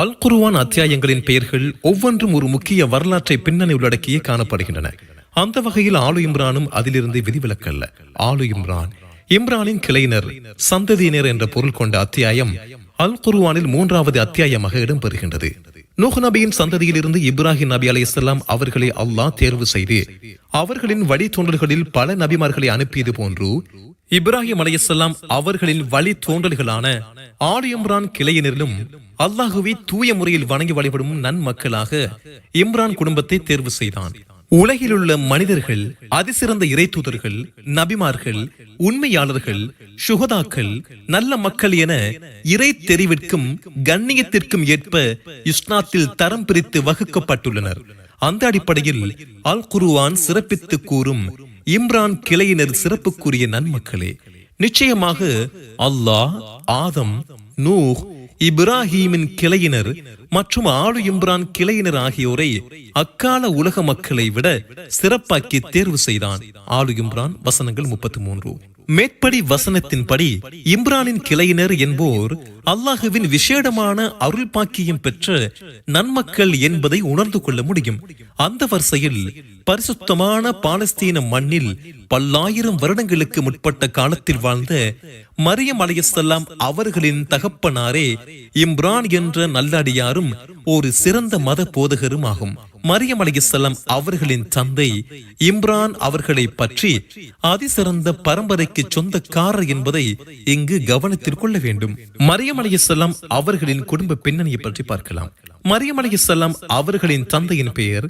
அல் குருவான் அத்தியாயங்களின் பெயர்கள் ஒவ்வொன்றும் ஒரு முக்கிய வரலாற்றை பின்னணி உள்ளடக்கியே காணப்படுகின்றன. அந்த வகையில் ஆலு இம்ரானும் அதிலிருந்து விதிவிலக்கல்ல. ஆலு இம்ரான் இம்ரானின் கிளையினர் சந்ததியினர் என்ற பொருள் கொண்ட அத்தியாயம் அல் குருவானில் மூன்றாவது அத்தியாயமாக இடம்பெறுகின்றது. நூஹ் நபியின் சந்ததியிலிருந்து இப்ராஹிம் நபி அலைஹிஸ்ஸலாம் அவர்களை அல்லாஹ் தேர்வு செய்து அவர்களின் வழித்தோன்றல்களில் பல நபிமார்களை அனுப்பியது போன்று இப்ராஹிம் அலைஹிஸ்ஸலாம் அவர்களின் வழித்தோன்றல்களான தோன்றல்களான கிளையினரிலும் அல்லாஹுவை தூய முறையில் வணங்கி வழிபடும் நன்மக்களாக இம்ரான் குடும்பத்தை தேர்வு செய்தான். உலகிலுள்ள மனிதர்கள் அதிசிறந்த இறைத்தூதர்கள் நபிமார்கள் உண்மையாளர்கள் சுகதாக்கள் நல்ல மக்கள் என இறை தெரிவிற்கும் கண்ணியத்திற்கும் ஏற்ப இஸ்லாத்தில் தரம் பிரித்து வகுக்கப்பட்டுள்ளனர். அந்த அடிப்படையில் அல் குருவான் சிறப்பித்து கூறும் இம்ரான் கிளையினர் சிறப்புக்குரிய நன்மக்களே நிச்சயமாக அல்லாஹ் ஆதம் நூஹ் இப்ராஹீமின் கிளையினர் மற்றும் ஆளு இம்ரான் கிளையினர் ஆகியோரை அக்கால உலக மக்களை விட சிறப்பாக்கி தேர்வு செய்தான். ஆளு இம்ரான் வசனங்கள் முப்பத்தி மூன்று. மேற்படி வசனத்தின்படி இம்ரானின் கிளையினர் என்போர் அல்லாஹுவின் விசேடமான அருள் பாக்கியம் பெற்ற நன்மக்கள் என்பதை உணர்ந்து கொள்ள முடியும். அந்த வரிசையில் பரிசுத்தமான பாலஸ்தீன மண்ணில் பல்லாயிரம் வருடங்களுக்கு முற்பட்ட காலத்தில் வாழ்ந்த மரியம் அலையசல்லாம் அவர்களின் தகப்பனாரே இம்ரான் என்ற நல்லடியாரும் ஒரு சிறந்த மத போதகரும் ஆகும் மரியம் அலையசல்லாம் அவர்களின் தந்தை இம்ரான் அவர்களை பற்றி அதிசிறந்த பரம்பரைக்கு சொந்தக்காரர் என்பதை இங்கு கவனத்தில் கொள்ள வேண்டும். மரியம் அலையசல்லாம் அவர்களின் குடும்ப பின்னணியை பற்றி பார்க்கலாம். மரியம் அலையசல்லாம் அவர்களின் தந்தையின் பெயர்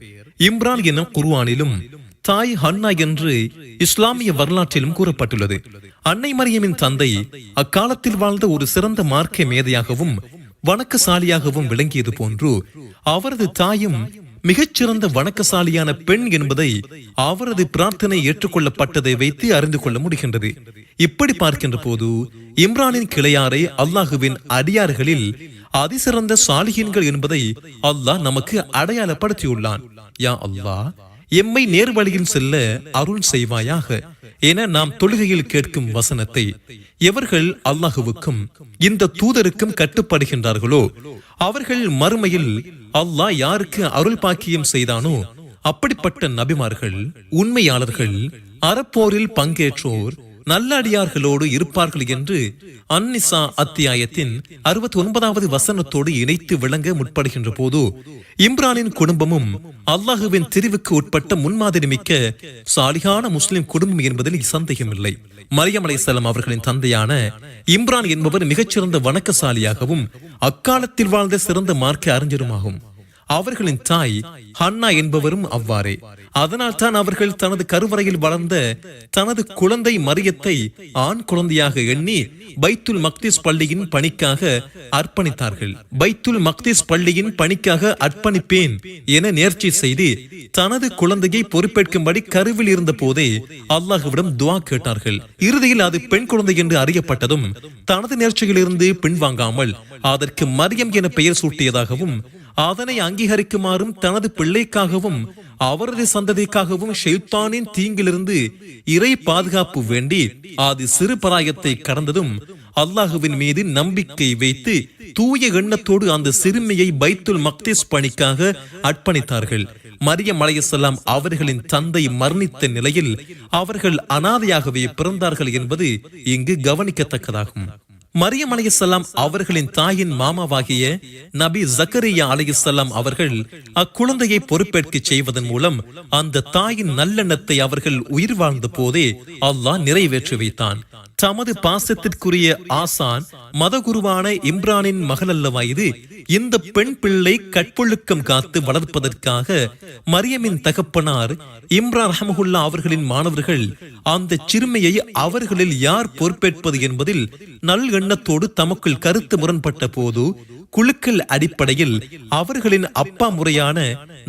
இம்ரான் என குருவானிலும் தாய் ஹன்னா என்று இஸ்லாமிய வரலாற்றிலும் கூறப்பட்டுள்ளது. அன்னை மரியமின் தந்தை அக்காலத்தில் வாழ்ந்த ஒரு சிறந்த மார்க்க மேதையாகவும் வணக்கசாலியாகவும் விளங்கியது போன்று அவரது தாயும் மிகச்சிறந்த வணக்கசாலியான பெண் என்பதை அவரது பிரார்த்தனை ஏற்றுக்கொள்ளப்பட்டதை வைத்து அறிந்து கொள்ள முடிகின்றது. இப்படி பார்க்கின்ற போது இம்ரானின் கிளையாரை அல்லாஹுவின் அடியார்களில் அதிசிறந்த சாலிகின்கள் என்பதை அல்லாஹ் நமக்கு அடையாளப்படுத்தியுள்ளான். யா அல்லாஹ் எம்மை நேர்வழியில் செல்ல அருள் செய்வாயாக. என நாம் தொழுகையில் கேட்கும் வசனத்தை எவர்கள் அல்லாஹுவுக்கும் இந்த தூதருக்கும் கட்டுப்படுகின்றார்களோ அவர்கள் மறுமையில் அல்லாஹ் யாருக்கு அருள் பாக்கியம் செய்தானோ அப்படிப்பட்ட நபிமார்கள் உண்மையாளர்கள் அறப்போரில் பங்கேற்றோர் நல்லடியார்களோடு இருப்பார்கள் என்று அன்னிசா அத்தியாயத்தின் அறுபத்தி ஒன்பதாவது வசனத்தோடு இணைத்து விளங்க முற்படுகின்ற போது இம்ரானின் குடும்பமும் அல்லாஹுவின் தெரிவுக்கு உட்பட்ட முன்மாதிரி மிக்க சாலிகான முஸ்லிம் குடும்பம் என்பதில் சந்தேகமில்லை. மரியம் அலைசலாம் அவர்களின் தந்தையான இம்ரான் என்பவர் மிகச்சிறந்த வணக்கசாலியாகவும் அக்காலத்தில் வாழ்ந்த சிறந்த மார்க்க அறிஞருமாகும். அவர்களின் தாய் ஹன்னா என்பவரும் அவ்வாறே. அதனால் தான் அவர்கள் தனது கருவறையில் வளர்ந்த தனது குழந்தை மரியத்தை ஆண் குழந்தையாக எண்ணி பைத்துல் மக்திஸ் பள்ளியின் பணிக்காக அர்ப்பணித்தார்கள். பைத்துல் மக்திஸ் பள்ளியின் பணிக்காக அர்ப்பணிப்பேன் என நேர்ச்சி செய்து தனது குழந்தையை பொறுப்பேற்கும்படி கருவில் இருந்த போதே அல்லாஹுவிடம் துவா கேட்டார்கள். இறுதியில் அது பெண் குழந்தை என்று அறியப்பட்டதும் தனது நேர்ச்சியிலிருந்து பின்வாங்காமல் அதற்கு மரியம் என பெயர் சூட்டியதாகவும் அதனை அங்கீகரிக்குமாறும் தனது பிள்ளைக்காகவும் அவரது சந்ததிக்காகவும் ஷெய்தானின் தீங்கிலிருந்து இறை பாதுகாப்பு வேண்டி அது சிறு பராயத்தை கடந்ததும் அல்லாஹுவின் மீது நம்பிக்கை வைத்து தூய எண்ணத்தோடு அந்த சிறுமியை பைத்துல் மக்தீஸ் பணிக்காக அர்ப்பணித்தார்கள். மரியம் அலையசல்லாம் அவர்களின் தந்தை மரணித்த நிலையில் அவர்கள் அனாதையாகவே பிறந்தார்கள் என்பது இங்கு கவனிக்கத்தக்கதாகும். மரியம் அலையசல்லாம் அவர்களின் தாயின் மாமாவாகிய நபி ஜக்கரியா அலையசல்லாம் அவர்கள் அக்குழந்தையை பொறுப்பேற்க செய்வதன் மூலம் அந்த தாயின் நல்லெண்ணத்தை அவர்கள் உயிர் வாழ்ந்த போதே அல்லாஹ் நிறைவேற்றி வைத்தான். தமது பாசத்திற்குரிய ஆசான் மதகுருவான இம்ரானின் மகள் அல்லவா இது. இந்த பெண் பிள்ளை கற்பொழுக்கம் காத்து வளர்ப்பதற்காக மரியமின் தகப்பனார் இம்ரான் ரஹமகுல்லா அவர்களின் மாணவர்கள் அந்த சிறுமியை அவர்களில் யார் பொறுப்பேற்பது என்பதில் நல் எண்ணத்தோடு தமக்குள் கருத்து முரண்பட்ட போது குழுக்கள் அடிப்படையில் அவர்களின் அப்பா முறையான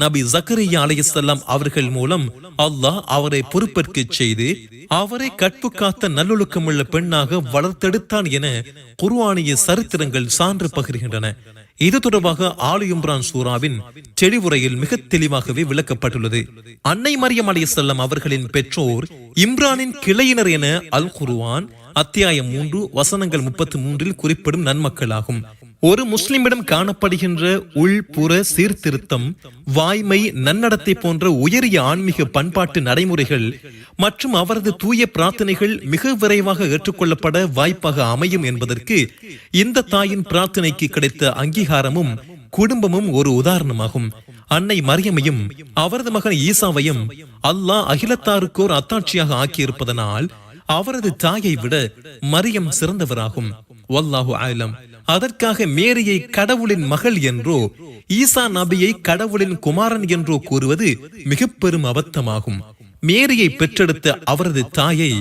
நபி ஜக்கரியா அலையசல்லாம் அவர்கள் மூலம் அல்லாஹ் அவரை பொறுப்பேற்க செய்து அவரை கற்பு காத்த நல்லொழுக்கமுள்ள பெண்ணாக வளர்த்தெடுத்தான் என குர்ஆனிய சரித்திரங்கள் சான்று பகிர்கின்றன. இது தொடர்பாக ஆலு இம்ரான் சூராவின் தெளிவுரையில் மிக தெளிவாகவே விளக்கப்பட்டுள்ளது. அன்னை மரியம் அலையசல்லாம் அவர்களின் பெற்றோர் இம்ரானின் கிளையினர் என அல் குருவான் அத்தியாயம் மூன்று வசனங்கள் முப்பத்தி மூன்றில் குறிப்பிடும் நன்மக்களாகும். ஒரு முஸ்லிமிடம் காணப்படுகின்ற உள்புற சீர்திருத்தம் வாய்மை நன்னடத்தை போன்ற உயரிய ஆன்மீக பண்பாட்டு நடைமுறைகள் மற்றும் அவரது தூய பிரார்த்தனைகள் மிக விரைவாக ஏற்றுக்கொள்ளப்பட வாய்ப்பாக அமையும் என்பதற்கு இந்த தாயின் பிரார்த்தனைக்கு கிடைத்த அங்கீகாரமும் குடும்பமும் ஒரு உதாரணமாகும். அன்னை மரியமையும் அவரது மகன் ஈசாவையும் அல்லாஹ் அகிலத்தாருக்கோர் அத்தாட்சியாக ஆக்கியிருப்பதனால் அவரது தாயை விட மரியம் சிறந்தவராகும். வல்லாஹு ஆலம் அதற்காக மேரியை கடவுளின் மகள் என்றோ ஈசா நபியை கடவுளின் குமாரன் என்றோ கூறுவது மிக பெரும் அபத்தமாகும். மேரியை பெற்றெடுத்த அவரது தாயை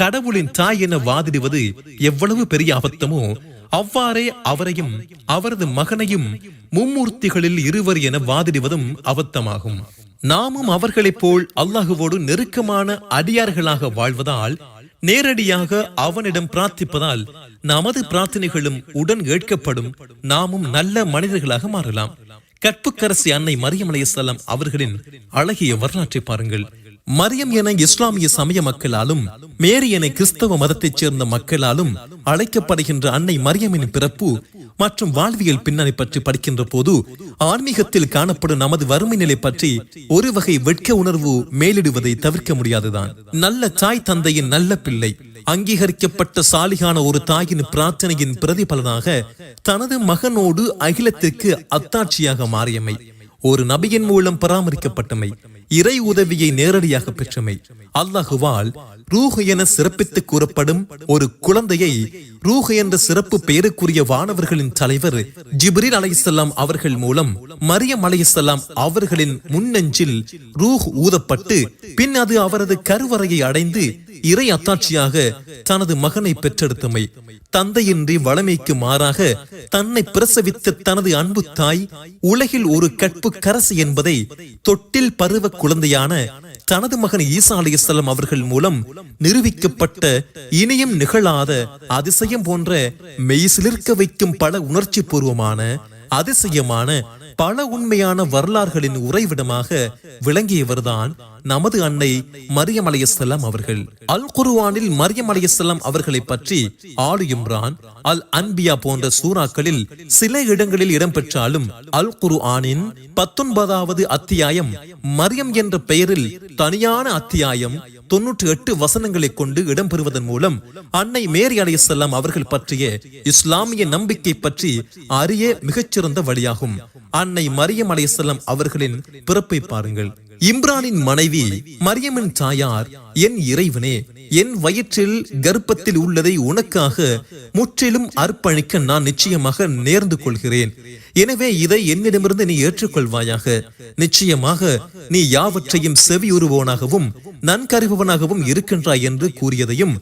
கடவுளின் தாய் என வாதிடுவது எவ்வளவு பெரிய அபத்தமோ அவ்வாறே அவரையும் அவரது மகனையும் மும்மூர்த்திகளில் இருவர் என வாதிடுவதும் அபத்தமாகும். நாமும் அவர்களைப் போல் அல்லாஹுவோடு நெருக்கமான அடியார்களாக வாழ்வதால் நேரடியாக அவனிடம் பிரார்த்திப்பதால் நமது பிரார்த்தனைகளும் உடன் ஏற்கப்படும் நாமும் நல்ல மனிதர்களாக மாறலாம். கற்புக்கரசி அன்னை மரியமலையசலம் அவர்களின் அழகிய வரலாற்றை பாருங்கள். மரியம் என இஸ்லாமிய சமய மக்களாலும் மேரி என கிறிஸ்தவ மதத்தைச் சேர்ந்த மக்களாலும் அழைக்கப்படுகின்ற அன்னை மரியமின் பிறப்பு மற்றும் வாழ்வியல் பின்னணி பற்றி படிக்கின்ற போது ஆன்மீகத்தில் காணப்படும் நமது வறுமை நிலை பற்றி ஒரு வகை வெட்க உணர்வு மேலிடுவதை தவிர்க்க முடியாதுதான். நல்ல தாய் தந்தையின் நல்ல பிள்ளை அங்கீகரிக்கப்பட்ட சாலிகான ஒரு தாயின் பிரார்த்தனையின் பிரதிபலனாக தனது மகனோடு அகிலத்திற்கு அத்தாட்சியாக மாறியமை. ஒரு நபியின் மூலம் பராமரிக்கப்பட்டமை இறை உதவியை நேரடியாக பெற்றமை. அல்லாஹுவால் ரூஹ் என சிறப்பித்து கூறப்படும் ஒரு குழந்தையை ரூஹ் என்ற சிறப்பு பெயருக்குரிய வானவர்களின் தலைவர் ஜிப்ரீல் அலைஹிஸ்ஸலாம் அவர்கள் மூலம் மரியம் அலைஹிஸ்ஸலாம் அவர்களின் முன்னெஞ்சில் ரூஹ் ஊதப்பட்டு பின் அது அவரது கருவறையை அடைந்து இறை அத்தாட்சியாக தனது மகனை பெற்றெடுத்தமை. தந்தையின்றி வளமைக்கு மாறாக தன்னை பிரசவித்த தனது அன்பு தாய் உலகில் ஒரு கற்பு கரசு என்பதை தொட்டில் பருவ குழந்தையான தனது மகன் ஈசா அலைஹிஸ்ஸலாம் அவர்கள் மூலம் நிரூபிக்கப்பட்ட இனியும் நிகழாத அதிசயம் போன்ற மெய்சிலிருக்க வைக்கும் பல உணர்ச்சி பூர்வமான அதிசயமான பல உண்மையான வரலாறுகளின் உறைவிடமாக விளங்கியவர்தான் நமது அன்னை மரியம் அலையசல்லாம் அவர்கள். அல் குருவானில் மரியம் அலையசல்லாம் அவர்களை பற்றி ஆலு இம்ரான் அல் அன்பியா போன்ற சூறாக்களில் சில இடங்களில் இடம்பெற்றாலும் அல் குருஆனின் பத்தொன்பதாவது அத்தியாயம் மரியம் என்ற பெயரில் தனியான அத்தியாயம் தொன்னூற்றி எட்டு வசனங்களை கொண்டு இடம்பெறுவதன் மூலம் அன்னை மேரி அலையசல்லாம் அவர்கள் பற்றிய இஸ்லாமிய நம்பிக்கை பற்றி அறிய மிகச்சிறந்த வழியாகும். அன்னை மரியம் அலையசல்லாம் அவர்களின் பிறப்பை பாருங்கள். இம்ரானின் மனைவி மரியமின் தாயார் என் இறைவனே என் வயிற்றில் கர்ப்பத்தில் உள்ளதை உனக்காக முற்றிலும் அர்ப்பணிக்க நான் நிச்சயமாக நேர்ந்து கொள்கிறேன். எனவே இதை என்னிடமிருந்து நீ ஏற்றுக்கொள்வாயாக. நிச்சயமாக நீ யாவற்றையும் செவியுறுவோனாகவும் நன்கறிபவனாகவும் இருக்கின்றாய் என்று கூறியதையும்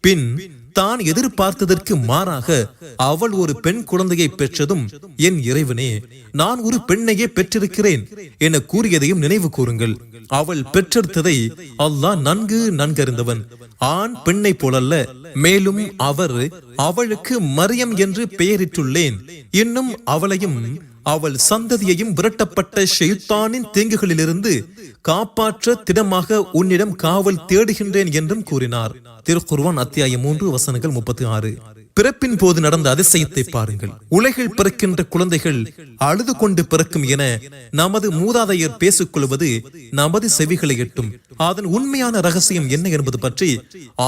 பின் தான் எதிர்பார்த்ததற்கு மாறாக அவள் ஒரு பெண் குழந்தையை பெற்றதும் என் இறைவனே நான் ஒரு பெண்ணையே பெற்றிருக்கிறேன் என கூறியதையும் நினைவு கூறுங்கள். அவள் பெற்றெடுத்ததை அல்லாஹ் நன்கு நன்கறிந்தவன். ஆண் பெண்ணை போலல்ல மேலும் அவர் அவளுக்கு மரியம் என்று பெயரிட்டுள்ளேன். இன்னும் அவளையும் அவள் சந்ததியையும் விரட்டப்பட்ட ஷெய்தானின் தீங்குகளிலிருந்து காப்பாற்ற திடமாக உன்னிடம் காவல் தேடுகின்றேன் என்றும் கூறினார். திருக்குர்வான் அத்தியாயம் மூன்று வசனங்கள் முப்பத்தி ஆறு பிறப்பின் போது நடந்த அதிசயத்தை பாருங்கள். உலகில் பிறக்கின்ற குழந்தைகள் அழுது கொண்டு பிறக்கும் என நமது மூதாதையர் பேசிக் கொள்வது நமது செவிகளை எட்டும். அதன் உண்மையான ரகசியம் என்ன என்பது பற்றி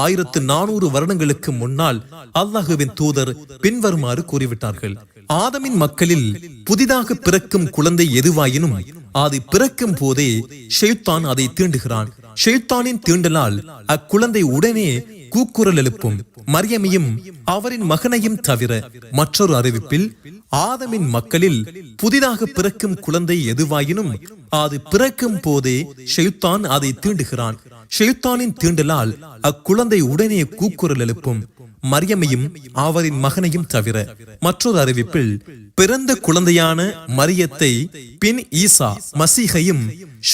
ஆயிரத்து நானூறு வருடங்களுக்கு முன்னால் அல்லாஹுவின் தூதர் பின்வருமாறு கூறிவிட்டார்கள். ஆதமின் மக்களில் புதிதாக பிறக்கும் குழந்தை எதுவாயினும் அது பிறக்கும் போதே ஷெய்தான் அதை தீண்டுகிறான். ஷெய்தானின் தீண்டலால் அக்குழந்தை உடனே கூக்குரல் எழுப்பும். மரியமையும் அவரின் மகனையும் தவிர மற்றொரு அறிவிப்பில் ஆதமின் மக்களில் புதிதாக பிறக்கும் குழந்தை எதுவாயினும் அது பிறக்கும் போதே ஷெய்தான் அதை தீண்டுகிறான். ஷெய்தானின் தீண்டலால் அக்குழந்தை உடனே கூக்குரல் எழுப்பும். மரியமையும் அவரின் மகனையும் தவிர மற்றொரு அறிவிப்பில் பிறந்த குழந்தையான மரியத்தை பின் ஈசா மசீகையும்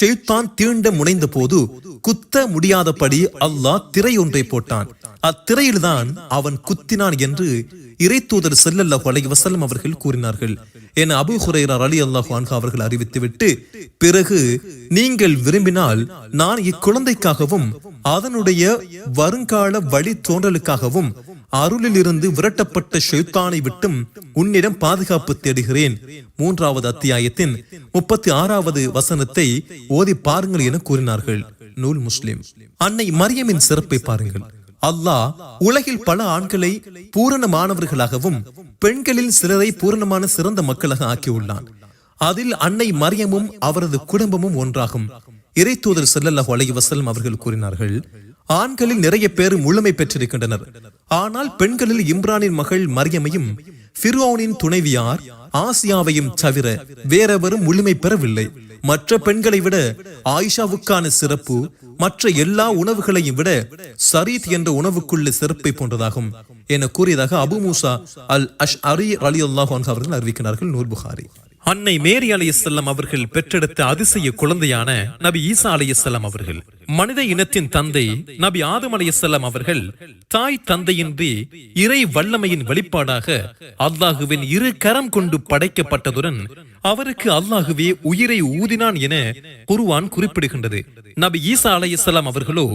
ஷெய்தான் தீண்ட முனைந்த போது குத்த முடியாதபடி அல்லாஹ் திரை ஒன்றை போட்டான். அத்திரையில்தான் அவன் குத்தினான் என்று இறை தூதர் செல்லல்லாஹு அலைஹி வசல்லம் அவர்கள் கூறினார்கள். என அபு ஹுரைரா அலி அல்லாஹு அன்ஹா அவர்கள் அறிவித்துவிட்டு பிறகு நீங்கள் விரும்பினால் நான் இக்குழந்தைக்காகவும் அதனுடைய வருங்கால வழி தோன்றலுக்காகவும் அருளிலிருந்து விரட்டப்பட்ட ஷெய்தானை விட்டும் உன்னிடம் பாதுகாப்பு தேடுகிறேன். மூன்றாவது அத்தியாயத்தின் முப்பத்தி ஆறாவது வசனத்தை ஓதி பாருங்கள் என கூறினார்கள். நூல் முஸ்லிம். அன்னை மரியமின் சிறப்பை பாருங்கள். அல்லாஹ் உலகில் பல ஆண்களை பூரணமானவர்களாகவும் பெண்களில் சிலரை பூரணமான சிறந்த மக்களாக ஆக்கியுள்ளான். அதில் அன்னை மரியமும் அவரது குடும்பமும் ஒன்றாகும். இறை தூதர் செல்லல்லாஹு அலைஹி வஸல்லம் அவர்கள் கூறினார்கள் ஆண்களில் நிறைய பேர் முழுமை பெற்றிருக்கின்றனர். ஆனால் பெண்களில் இம்ரானின் மகள் மரியமையும் ஃபிர்ஓனின் துணைவியார் ஆசியாவையும் தவிர வேறெவரும் முழுமை பெறவில்லை. மற்ற பெண்களை விட ஆயிஷாவுக்கான சிறப்பு மற்ற எல்லா உணவுகளையும் விட சரீத் என்ற உணவுக்குள்ள சிறப்பை போன்றதாகும் என கூறியதாக அபு மூசா அல் அஷ் அரி அலி அல்லாஹ் அவர்கள் அறிவிக்கிறார்கள் நூர் புகாரி. அன்னை மேரி அலையசல்லம் அவர்கள் பெற்றெடுத்த அதிசய குழந்தையான நபி ஈசா அலையசல்லம் அவர்கள். மனித இனத்தின் தந்தை நபி ஆதம் அலையசல்லம் அவர்கள் தாய் தந்தையின்றி இறை வல்லமையின் வெளிப்பாடாக அல்லாஹுவின் இரு கரம் கொண்டு படைக்கப்பட்டதுடன் அவருக்கு அல்லாஹுவே உயிரை ஊதினான் என குருவான் குறிப்பிடுகின்றது. நபி ஈசா அலையசல்லாம் அவர்களோ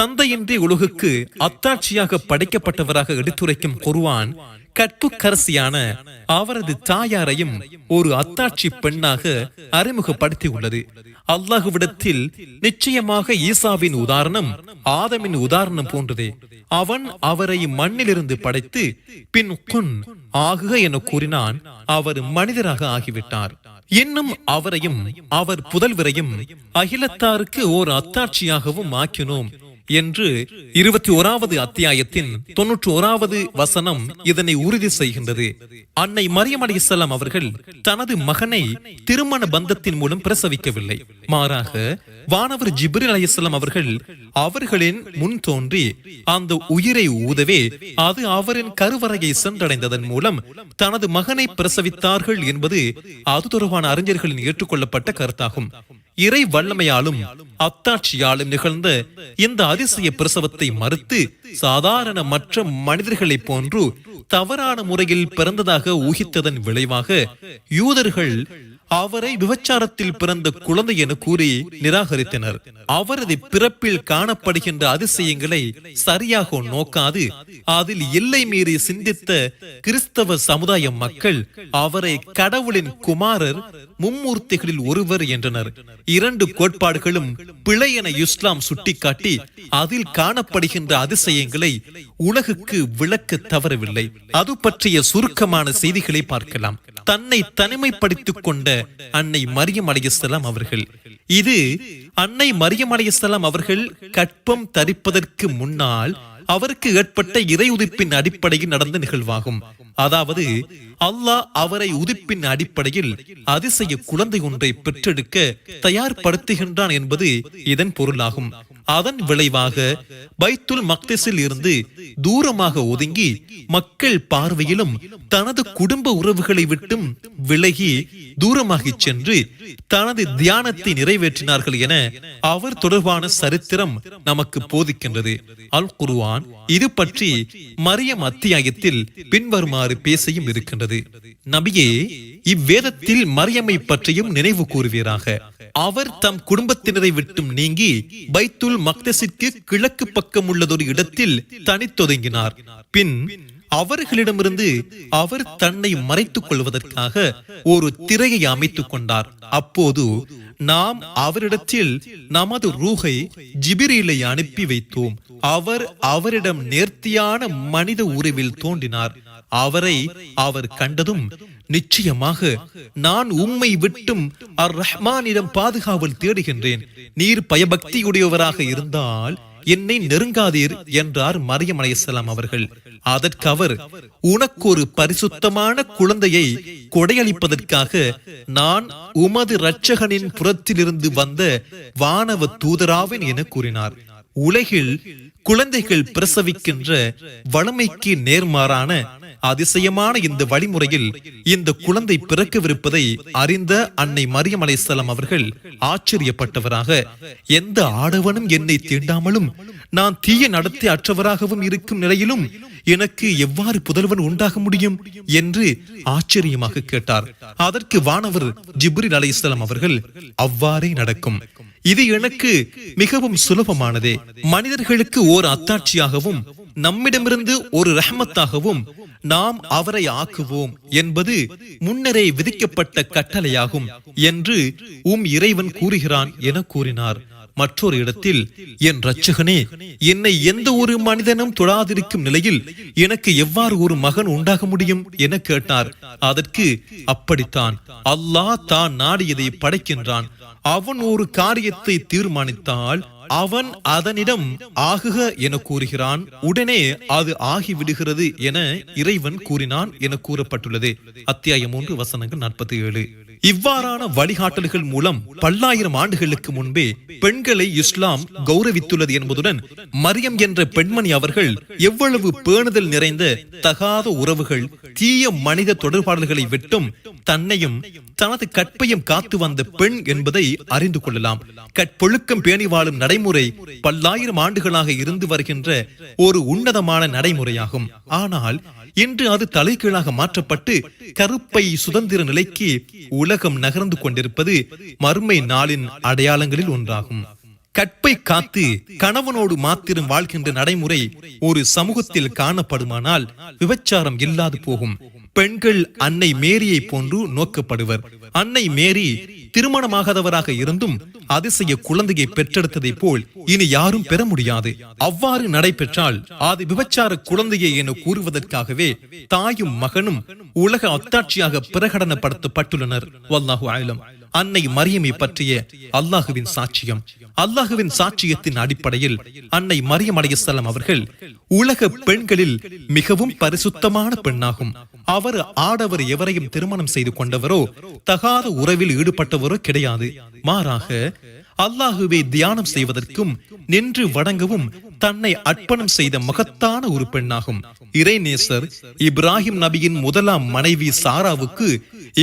தந்தையின்றி உலகுக்கு அத்தாட்சியாக படைக்கப்பட்டவராக எடுத்துரைக்கும் குருவான் கற்புக்கரசியான அவரது தாயாரையும் ஒரு அத்தாட்சி பெண்ணாக அறிமுகப்படுத்தி உள்ளது அல்லாஹுவிடத்தில் நிச்சயமாக ஈசாவின் உதாரணம் ஆதமின் உதாரணம் போன்றதே. அவன் அவரை மண்ணிலிருந்து படைத்து பின் குன் ஆகுக என கூறினான் அவர் மனிதராக ஆகிவிட்டார். இன்னும் அவரையும் அவர் புதல்வரையும் அகிலத்தாருக்கு ஓர் அத்தாட்சியாகவும் ஆக்கினோம். என்று இருபத்தி ஓராவது அத்தியாயத்தின் தொன்னூற்றி ஓராவது வசனம் இதனை உறுதி செய்கின்றது. அன்னை மரியம் அலிசல்லாம் அவர்கள் தனது மகனை திருமண பந்தத்தின் மூலம் பிரசவிக்கவில்லை. மாறாக வானவர் ஜிப்ரி அலி இஸ்லாம் அவர்கள் அவர்களின் முன் தோன்றி அந்த உயிரை ஊதவே அது அவரின் கருவறையை சென்றடைந்ததன் மூலம் தனது மகனை பிரசவித்தார்கள் என்பது அது தொடர்பான அறிஞர்களின் ஏற்றுக்கொள்ளப்பட்ட கருத்தாகும். இறை வல்லமையாலும் அத்தாட்சியாலும் நிகழ்ந்த இந்த அதிசய பிரசவத்தை மறுத்து சாதாரண மற்ற மனிதர்களைப் போன்று தவறான முறையில் பிறந்ததாக ஊகித்ததன் விளைவாக யூதர்கள் அவரை விபச்சாரத்தில் பிறந்த குழந்தை என கூறி நிராகரித்தனர். அவரது பிறப்பில் காணப்படுகின்ற அதிசயங்களை சரியாக நோக்காது அதில் எல்லை மீறி சிந்தித்த கிறிஸ்தவ சமுதாய மக்கள் அவரை கடவுளின் குமாரர் மும்மூர்த்திகளில் ஒருவர் என்றனர். இரண்டு கோட்பாடுகளும் பிழை என இஸ்லாம் சுட்டிக்காட்டி அதில் காணப்படுகின்ற அதிசயங்களை உலகுக்கு விளக்க தவறவில்லை. அது பற்றிய சுருக்கமான செய்திகளை பார்க்கலாம். தன்னை தனிமைப்படுத்திக் கொண்ட அன்னை மரியம் அலையஸ்லாம் அவர்கள். இது அன்னை மரியம் அலையஸ்லாம் அவர்கள் கற்பம் தரிப்பதற்கு முன்னால் அவருக்கு ஏற்பட்ட இறை உதிப்பின் அடிப்படையில் நடந்த நிகழ்வாகும். அதாவது அல்லாஹ் அவரை உதிப்பின் அடிப்படையில் அதிசய குழந்தை ஒன்றை பெற்றெடுக்க தயார்படுத்துகின்றான் என்பது இதன் பொருளாகும். அதன் விளைவாக பைத்துல் மக்திஸில் இருந்து தூரமாக ஒதுங்கி மக்கள் பார்வையிலும் தனது குடும்ப உறவுகளை விட்டும் விலகி தூரமாகி சென்று தனது தியானத்தை நிறைவேற்றினார்கள் என அவர் தொடர்பான சரித்திரம் நமக்கு போதிக்கின்றது. அல் குருவான் இது பற்றி மரியம் அத்தியாயத்தில் பின்வருமாறு பேசியும் இருக்கின்றது. நபியே இவ்வேதத்தில் மரியமை பற்றியும் நினைவு கூறுவீராக. அவர் தம் குடும்பத்தினரை விட்டும் நீங்கி பைத்துல் மக்தசிற்கு கிழக்கு பக்கம் உள்ளதொரு இடத்தில் தனித்தொதுங்கினார் பின் அவர்களிடமிருந்து அவர் தன்னை மறைத்துக் கொள்வதற்காக ஒரு திரையை அமைத்துக் கொண்டார். அப்போது நாம் அவரிடத்தில் நமது ரூகை ஜிபிரிலை அனுப்பி வைத்தோம். அவர் அவரிடம் நேர்த்தியான மனித உருவில் தோன்றினார். அவரை அவர் கண்டதும் நிச்சயமாக நான் உம்மை விட்டும் அர் ரஹ்மானிடம் பாதுகாவல் தேடுகின்றேன். நீர் பயபக்தியுடையவராக இருந்தால் என்னை நெருங்காதீர் என்றார் மரியம் அலையலாம் அவர்கள். அதற்கு அவர் உனக்கு ஒரு பரிசுத்தமான குழந்தையை கொடையளிப்பதற்காக நான் உமது இரட்சகனின் புறத்திலிருந்து வந்த வானவ தூதராவேன் என கூறினார். உலகில் குழந்தைகள் பிரசவிக்கின்ற வளமைக்கு நேர்மாறான அதிசயமான இந்த வழிமுறையில் இந்த குழந்தை பிறக்கவிருப்பதை அறிந்த அன்னை மரியம் அலைசலம் அவர்கள் ஆச்சரியப்பட்டவராக எந்த ஆடவனும் என்னை தீண்டாமலும் நான் தீய நடத்தி அற்றவராகவும் இருக்கும் நிலையிலும் எனக்கு எவ்வாறு புதல்வன் உண்டாக முடியும்? என்று ஆச்சரியமாக கேட்டார். அதற்கு வானவர் ஜிப்ரில் அலைசலம் அவர்கள் அவ்வாறே நடக்கும். இது எனக்கு மிகவும் சுலபமானதே. மனிதர்களுக்கு ஓர் அத்தாட்சியாகவும் நம்மிடமிருந்து ஒரு ரஹமத்தாகவும் நாம் அவரை ஆக்குவோம் என்பது முன்னரே விதிக்கப்பட்ட கட்டளையாகும் என்று உம் இறைவன் கூறுகிறான் என கூறினார். மற்றொரு இடத்தில் என் ரச்சகனே என்னை எந்த ஒரு மனிதனும் தொழாதிருக்கும் நிலையில் எனக்கு எவ்வாறு ஒரு மகன் உண்டாக முடியும்? என கேட்டார். அதற்கு அப்படித்தான் அல்லாஹ் தான் நாடியதை படைக்கின்றான். அவன் ஒரு காரியத்தை தீர்மானித்தால் அவன் அதனிடம் ஆகுக என கூறுகிறான். உடனே அது ஆகிவிடுகிறது என இறைவன் கூறினான் என கூறப்பட்டுள்ளது. அத்தியாயம் மூன்று வசனங்கள் நாற்பத்தி ஏழு இவ்வாறான வழிகாட்டல்கள் மூலம் பல்லாயிரம் ஆண்டுகளுக்கு முன்பே பெண்களை இஸ்லாம் கௌரவித்துள்ளது என்பதுடன் மரியம் என்ற பெண்மணி அவர்கள் எவ்வளவு பேணுதல் நிறைந்த தகாத உறவுகள் தீய மனித தொடர்பாடல்களை விட்டும் தன்னையும் தனது கற்பையும் காத்து வந்த பெண் என்பதை அறிந்து கொள்ளலாம். கற்பொழுக்கம் பேணி வாழும் நடைமுறை பல்லாயிரம் ஆண்டுகளாக இருந்து வருகின்ற ஒரு உன்னதமான நடைமுறையாகும். ஆனால் இன்று அது தலைகீழாக மாற்றப்பட்டு கருப்பை சுதந்திர நிலைக்கு உலகம் நகர்ந்து கொண்டிருப்பது மறுமை நாளின் அடையாளங்களில் ஒன்றாகும். கற்பை காத்து கணவனோடு மாத்திரம் வாழ்கின்ற நடைமுறை ஒரு சமூகத்தில் காணப்படுமானால் விபச்சாரம் இல்லாது போகும். பெண்கள் அன்னை மேரியை போன்று நோக்கப்படுவர். அன்னை மேரி திருமணமாகாதவராக இருந்தும் அதிசய குழந்தையை பெற்றெடுத்ததை போல் இனி யாரும் பெற முடியாது. அவ்வாறு நடைபெற்றால் அது விபச்சார குழந்தையை என கூறுவதற்காகவே தாயும் மகனும் உலக அத்தாட்சியாக பிரகடனப்படுத்தப்பட்டுள்ளனர். வல்லாஹு ஆயிலம் அன்னை மரியமை பற்றிய அல்லாஹுவின் சாட்சியம். அல்லாஹுவின் சாட்சியத்தின் அடிப்படையில் அன்னை மரியம் அலையசல்லாம் அவர்கள் உலக பெண்களில் மிகவும் பரிசுத்தமான பெண்ணாகும். அவர் ஆடவர் எவரையும் திருமணம் செய்து கொண்டவரோ தகாத உறவில் ஈடுபட்டவரோ கிடையாது. மாறாக அல்லாஹுவை தியானம் செய்வதற்கும் நின்று வணங்கவும் தன்னை அர்ப்பணம் செய்த மகத்தான ஒரு பெண்ணாகும். இறைநேசர் இப்ராஹிம் நபியின் முதலாம் மனைவி சாராவுக்கு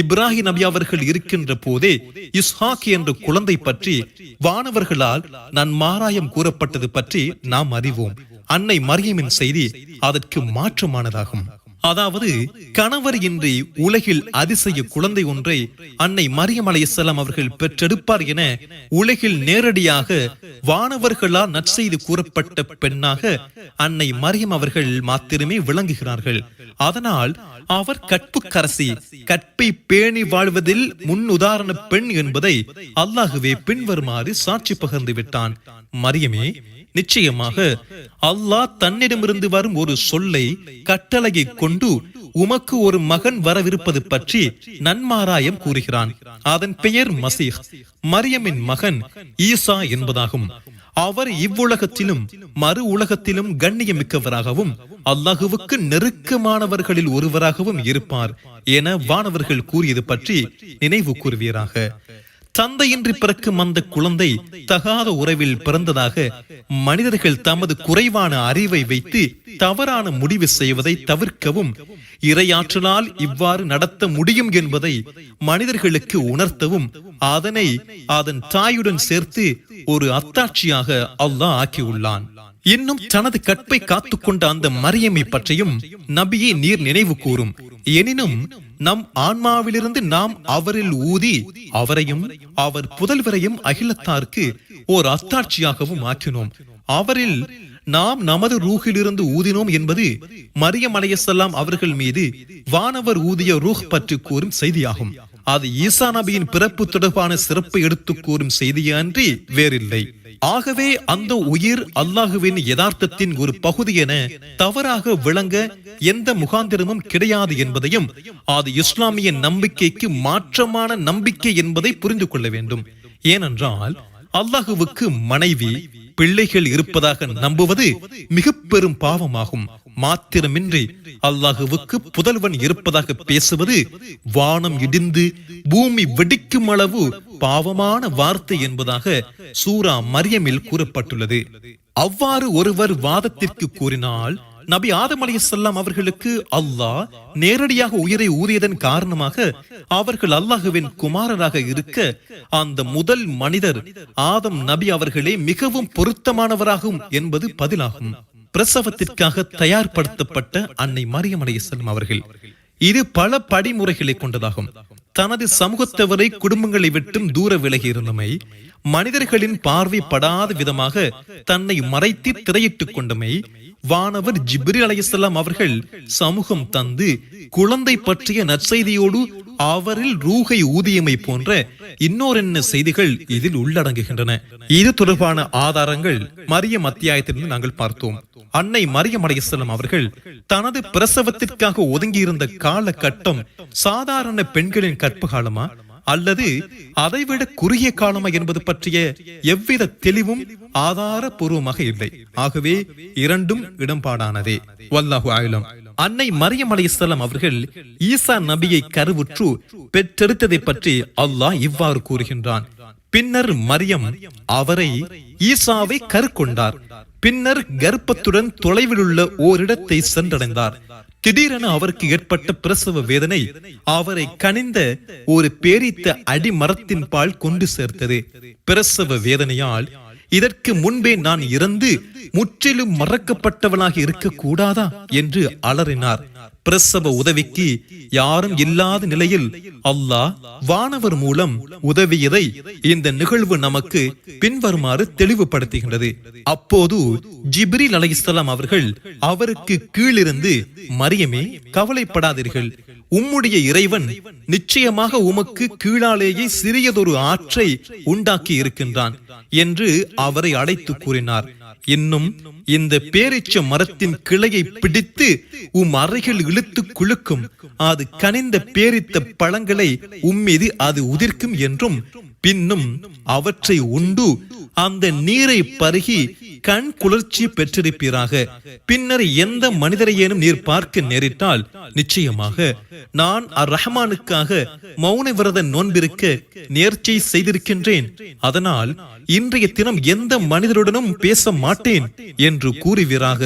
இப்ராஹிம் நபி அவர்கள் இருக்கின்ற போதே இஸ்ஹாக் என்ற குழந்தை பற்றி வானவர்களால் நன்மாராயம் கூறப்பட்டது பற்றி நாம் அறிவோம். அன்னை மரியமின் செய்தி அதற்கு மாற்றமானதாகும். அதாவது கணவர் இன்றி உலகில் அதிசய குழந்தை ஒன்றை அன்னை மரியம் அலையசலாம் அவர்கள் பெற்றெடுப்பார் என உலகில் நேரடியாக வானவர்களால் நற்செய்து கூறப்பட்ட பெண்ணாக அன்னை மரியம் அவர்கள் மாத்திரமே விளங்குகிறார்கள். அதனால் அவர் கற்புக்கரசி கற்பை பேணி வாழ்வதில் முன் உதாரண பெண் என்பதை அல்லாகவே பின்வருமாறு சாட்சி பகிர்ந்து விட்டான். மரியமே நிச்சயமாக அல்லாஹ் தன்னிடமிருந்து வரும் ஒரு சொல்லை கட்டளையை கொண்டு உமக்கு ஒரு மகன் வரவிருப்பது பற்றி நன்மாராயம் கூறுகிறான். அதன் பெயர் மசீஹ். மரியமின் மகன் ஈசா என்பதாகும். அவர் இவ்வுலகத்திலும் மறு உலகத்திலும் கண்ணியமிக்கவராகவும் அல்லாஹுவுக்கு நெருக்கமானவர்களில் ஒருவராகவும் இருப்பார் என வானவர்கள் கூறியது பற்றி நினைவு கூறுவீராக. தந்தையின்றி பிறக்கும் அந்த குழந்தை தகாத உறவில் பிறந்ததாக மனிதர்கள் தமது குறைவான அறிவை வைத்து தவறான முடிவு செய்வதை தவிர்க்கவும் இரையாற்றலால் இவ்வாறு நடத்த முடியும் என்பதை மனிதர்களுக்கு உணர்த்தவும் அதனை அதன் தாயுடன் சேர்த்து ஒரு அத்தாட்சியாக அல்லாஹ் ஆக்கியுள்ளான். இன்னும் தனது கற்பை காத்துக்கொண்ட அந்த மரியமை பற்றியும் நபியை நீர் நினைவு கூறும். எனினும் நம் ஆன்மாவிலிருந்து நாம் அவரில் ஊதி அவரையும் அவர் புதல்வரையும் அகிலத்தார்க்கு ஓர் அத்தாட்சியாகவும் ஆக்கினோம். அவரில் நாம் நமது ரூஹிலிருந்து ஊதினோம் என்பது மரியம் அலையசல்லாம் அவர்கள் மீது வானவர் ஊதிய ரூஹ் பற்றி கூறும் செய்தியாகும். அது ஈசா நபியின் பிறப்பு தொடர்பான சிறப்பை எடுத்து கூறும் செய்தியன்றி வேறில்லை. ஆகவே அந்த உயிர் அல்லாஹுவின் யதார்த்தத்தின் ஒரு பகுதி என தவறாக விளங்க எந்த முகாந்திரமும் கிடையாது என்பதையும் அது இஸ்லாமிய நம்பிக்கைக்கு மாற்றமான நம்பிக்கை என்பதை புரிந்து கொள்ள வேண்டும். ஏனென்றால் அல்லாஹுவுக்கு மனைவி பிள்ளைகள் இருப்பதாக நம்புவது மிக பெரும் பாவமாகும். மாத்திரமின்றி அல்லாஹுவுக்கு புதல்வன் இருப்பதாக பேசுவது வானம் இடிந்து பூமி வெடிக்கும் அளவு பாவமான வார்த்தை என்பதாக சூரா மரியமில் கூறப்பட்டுள்ளது. அவ்வாறு ஒருவர் வாதத்திற்கு கூறினால் நபி ஆதம் அலைஹிஸ்ஸலாம் அவர்களுக்கு அல்லாஹ் நேரடியாக உயிரை ஊதியதன் காரணமாக அவர்கள் அல்லாஹுவின் குமாரராக இருக்க அந்த முதல் மனிதர் ஆதம் நபி அவர்களே மிகவும் பொருத்தமானவராகும் என்பது பதிலாகும். பிரசவத்திற்காக தயார்படுத்தப்பட்ட அன்னை மரியம் அலைஹிஸ்ஸலாம் அவர்கள். இது பல படிமுறைகளை கொண்டதாகும். தனது சமூகத்தவரை குடும்பங்களை விட்டும் தூர விலகி இருந்தமை மனிதர்களின் பார்வை படாத விதமாக தன்னை மறைத்து திரையிட்டுக் கொண்டமை வானவர் ஜிப்ரி அலையசல்லாம் அவர்கள் சமூகம் தந்து குழந்தை பற்றிய நற்செய்தியோடு அவரில் ரூகை ஊதியமை போன்ற இன்னொரென்ன செய்திகள் இதில் உள்ளடங்குகின்றன. இது தொடர்பான ஆதாரங்கள் மரிய மத்தியாயத்திலிருந்து நாங்கள் பார்த்தோம். அன்னை மரியம் அலைஹிஸ்ஸலாம் அவர்கள் தனது பிரசவத்திற்காக ஒதுங்கியிருந்த காலகட்டம் சாதாரண பெண்களின் கற்பகாலமா? அல்லது அதைவிட குறுகிய காலமா என்பது பற்றிய எவ்வித தெளிவும் ஆதாரபூர்வமாக இல்லை. ஆகவே இரண்டும் இடம்பாடானதே. வல்லாஹு ஆயுளம் அன்னை மரியம் அலைஹிஸ்ஸலாம் அவர்கள் ஈசா நபியை கருவுற்று பெற்றெடுத்ததை பற்றி அல்லாஹ் இவ்வாறு கூறுகின்றான். பின்னர் மரியம் அவரை ஈசாவை கருக்கொண்டார். பின்னர் கர்ப்பத்துடன் தொலைவில் உள்ள ஓரிடத்தை சென்றடைந்தார். திடீரென அவருக்கு ஏற்பட்ட பிரசவ வேதனை அவரை கனிந்த ஒரு பேரித்த அடிமரத்தின் பால் கொண்டு சேர்த்தது. பிரசவ வேதனையால் இதற்கு முன்பே நான் இறந்து முற்றிலும் மறக்கப்பட்டவனாக இருக்க கூடாதா என்று அலறினார். பிரசவ உதவிக்கு யாரும் இல்லாத நிலையில் அல்லாஹ் வானவர் மூலம் உதவியதை இந்த நிகழ்வு நமக்கு பின்வருமாறு தெளிவுபடுத்துகின்றது. அப்போது ஜிப்ரில் அலைஹிஸ்ஸலாம் அவர்கள் அவருக்கு கீழிருந்து மரியமே கவலைப்படாதீர்கள். உம்முடைய இறைவன் நிச்சயமாக உமக்கு கீழாலேயே சிறியதொரு ஆற்றை உண்டாக்கி இருக்கின்றான் என்று அவரை அழைத்து கூறினார். இன்னும் இந்த பேரிச்ச மரத்தின் கிளையை பிடித்து உம் அறைகள் இழுத்து குலுக்கும். அது கனிந்த பேரித்த பழங்களை உம்மீது அது உதிர்க்கும் என்றும் பின்னும் அவற்றை உண்டு அந்த நீரை பருகி கண் குளிர்ச்சி பெற்றிருப்பீராக. பின்னர் எந்த மனிதரையேனும் நீர் பார்க்க நேரிட்டால் நிச்சயமாக நான் அர் ரஹ்மானுக்காக மௌன விரத நோன்பிருக்க நேர்ச்சை செய்திருக்கின்றேன். அதனால் இன்றைய தினம் எந்த மனிதருடனும் பேச மாட்டேன் என்று கூறுவீராக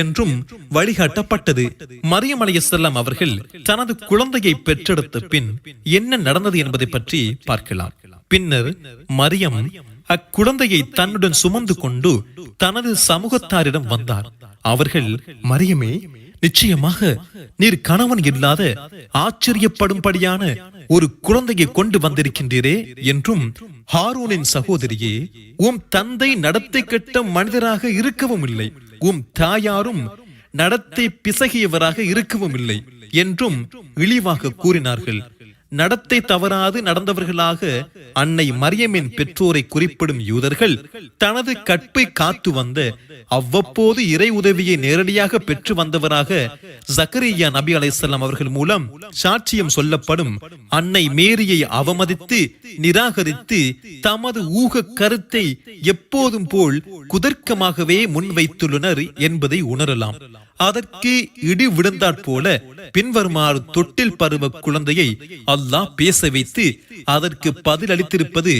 என்றும் வழிகாட்டப்பட்டது. மரியம் அலையசல்லாம் அவர்கள் தனது குழந்தையை பெற்றெடுத்த பின் என்ன நடந்தது என்பதை பற்றி பார்க்கலாம். பின்னர் மரியம் அக்குழந்தையை தன்னுடன் சுமந்து கொண்டு தனது சமூகத்தாரிடம் வந்தார். அவர்கள் மரியமே நிச்சயமாக நீர் கணவன் இல்லாத ஆச்சரியப்படும்படியான ஒரு குழந்தையை கொண்டு வந்திருக்கின்றீரே என்றும் ஹாரூனின் சகோதரியே உம் தந்தை நடத்தை கெட்ட மனிதராக இருக்கவும் இல்லை. உம் தாயாரும் நடத்தை பிசகியவராக இருக்கவும் இல்லை என்றும் இழிவாக கூறினார்கள். நடத்தை தவறாது நடந்தவர்களாக அன்னை மரியமின் பெற்றோரை குறிப்பிடும் யூதர்கள் தனது கற்பை காத்து வந்த அவ்வப்போது இறை உதவியை நேரடியாக பெற்று வந்தவராக ஜக்கரியா நபி அலைசல்லாம் அவர்கள் மூலம் சாட்சியம் சொல்லப்படும். அன்னை மேரியை அவமதித்து நிராகரித்து தமது ஊக கருத்தை எப்போதும் போல் குதர்க்கமாகவே முன்வைத்துள்ளனர் என்பதை உணரலாம். அதற்கு இடி விழுந்தாற் போல பின்வருமாறு தொட்டில் பருவ குழந்தையை அல்லாஹ் பேச வைத்து அதற்கு பதில் அளித்திருப்பது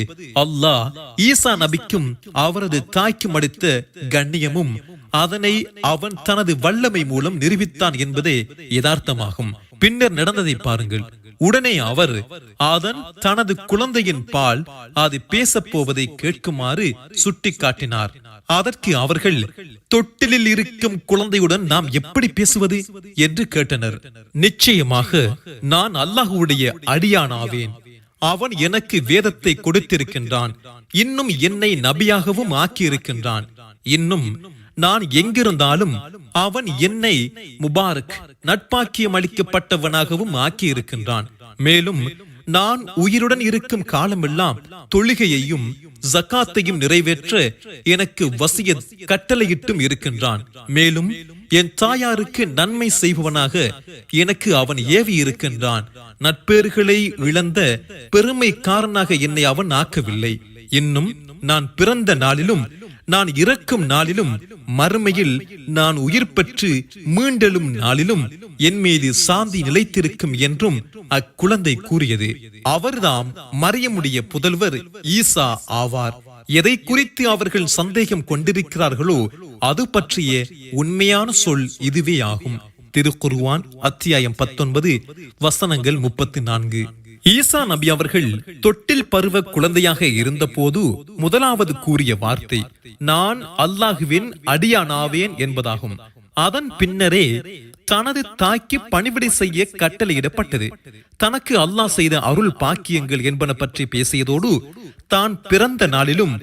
அல்லாஹ் ஈசா நபிக்கும் அவரது தாய்க்கும் அளித்த கண்ணியமும் அதனை அவன் தனது வல்லமை மூலம் நிரூபித்தான் என்பதே யதார்த்தமாகும். பின்னர் நடந்ததை பாருங்கள். உடனே அவர் அதன் தனது குழந்தையின் பால் அது பேசப் போவதை கேட்குமாறு சுட்டிக்காட்டினார். அதற்கு அவர்கள் தொட்டிலில் இருக்கும் குழந்தையுடன் நாம் எப்படி பேசுவது? என்று கேட்டனர். நிச்சயமாக நான் அல்லாஹுடைய அடியானாவேன். அவன் எனக்கு வேதத்தை கொடுத்திருக்கின்றான். இன்னும் என்னை நபியாகவும் ஆக்கியிருக்கின்றான். இன்னும் நான் எங்கிருந்தாலும் அவன் என்னை முபாரக் நட்பாக்கியம் அளிக்கப்பட்டவனாகவும் ஆக்கியிருக்கின்றான். மேலும் நான் உயிருடன் இருக்கும் காலமெல்லாம் தொழுகையையும் ஜக்காத்தையும் நிறைவேற்ற எனக்கு வசிய கட்டளையிட்டும் இருக்கின்றான். மேலும் என் தாயாருக்கு நன்மை செய்பவனாக எனக்கு அவன் ஏவி இருக்கின்றான். நட்பேறுகளை இழந்த பெருமைக்காரனாக என்னை அவன் ஆக்கவில்லை. இன்னும் நான் பிறந்த நாளிலும் நான் இறக்கும் நாளிலும் மறுமையில் நான் உயிர் பெற்று மீண்டெழும் நாளிலும் என் மீது சாந்தி நிலைத்திருக்கும் என்றும் அக்குழந்தை கூறியது. அவர்தாம் மறியமுடைய புதல்வர் ஈசா ஆவார். எதை குறித்து அவர்கள் சந்தேகம் கொண்டிருக்கிறார்களோ அது பற்றிய உண்மையான சொல் இதுவே ஆகும் திருக்குருவான் அத்தியாயம் பத்தொன்பது வசனங்கள் முப்பத்தி நான்கு. ஈசா நபி அவர்கள் தொட்டில் பருவ குழந்தையாக இருந்தபோது முதலாவது கூறிய வார்த்தை நான் அல்லாஹுவின் அடியானாவேன் என்பதாகும். அதன் பின்னரே தனது தாய்க்கு பணிவிடை செய்ய கட்டளையிடப்பட்டது. தனக்கு அல்லாஹ் செய்த அருள் பாக்கியங்கள் என்பன பற்றி பேசியதோடு தான் பிறந்த நாளிலும்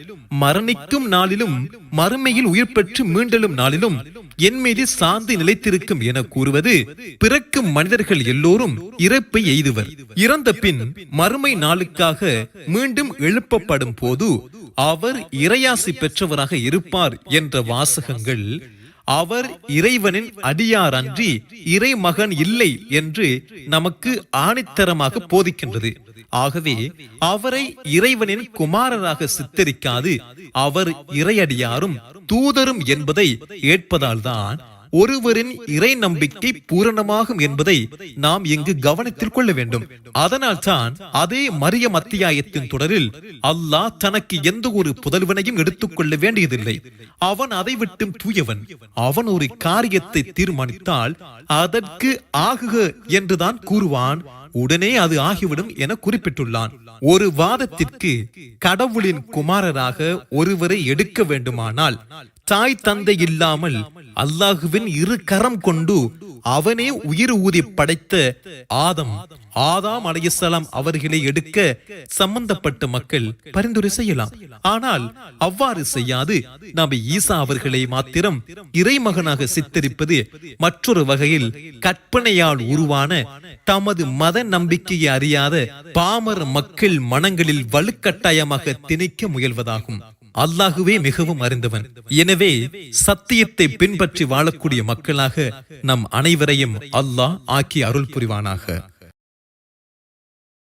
மரணிக்கும் நாளிலும் மறுமையில் உயிர் பெற்று மீண்டலும் நாளிலும் என் மீது சார்ந்து நிலைத்திருக்கும் என கூறுவது பிறக்கும் மனிதர்கள் எல்லோரும் இறப்பை எய்துவர். இறந்த பின் மறுமை நாளுக்காக மீண்டும் எழுப்பப்படும் போது அவர் இரையாசி பெற்றவராக இருப்பார் என்ற வாசகங்கள் அவர் இறைவனின் அடியார் அன்றி இறைமகன் இல்லை என்று நமக்கு ஆணித்தரமாக போதிக்கின்றது. ஆகவே அவரை இறைவனின் குமாரராக சித்தரிக்காது அவர் இறையடியாரும் தூதரும் என்பதை ஏற்பதால்தான் ஒருவரின் இறை நம்பிக்கை பூரணமாகும் என்பதை நாம் இங்கு கவனத்தில் கொள்ள வேண்டும். அதனால் தான் அதே மரிய அத்தியாயத்தின் தொடரில் அல்லாஹ் தனக்கு எந்த ஒரு புதல்வனையும் எடுத்துக்கொள்ள வேண்டியதில்லை. அவன் அதை விட்டும் தூயவன். அவன் ஒரு காரியத்தை தீர்மானித்தால் அதற்கு ஆகுக என்றுதான் கூறுவான். உடனே அது ஆகிவிடும் என குறிப்பிட்டுள்ளான். ஒரு வாதத்திற்கு கடவுளின் குமாரராக ஒருவரை எடுக்க வேண்டுமானால் தாய் தந்தை இல்லாமல் அல்லாஹுவின் இரு கரம் கொண்டு அவனே உயிர் ஊதி படைத்த ஆதம் ஆதாம் அலையசலாம் அவர்களை எடுக்க சம்பந்தப்பட்ட மக்கள் பரிந்துரை செய்யலாம். ஆனால் அவ்வாறு செய்யாது. நபி ஈசா அவர்களை மாத்திரம் இறைமகனாக சித்தரிப்பது மற்றொரு வகையில் கற்பனையால் உருவான தமது மத நம்பிக்கையை அறியாத பாமர மக்கள் மனங்களில் வலுக்கட்டாயமாக திணிக்க முயல்வதாகும். அல்லாஹுவே மிகவும் அறிந்தவன். எனவே சத்தியத்தை பின்பற்றி வாழக்கூடிய மக்களாக நம் அனைவரையும் அல்லாஹ் ஆக்கி அருள் புரிவானாக.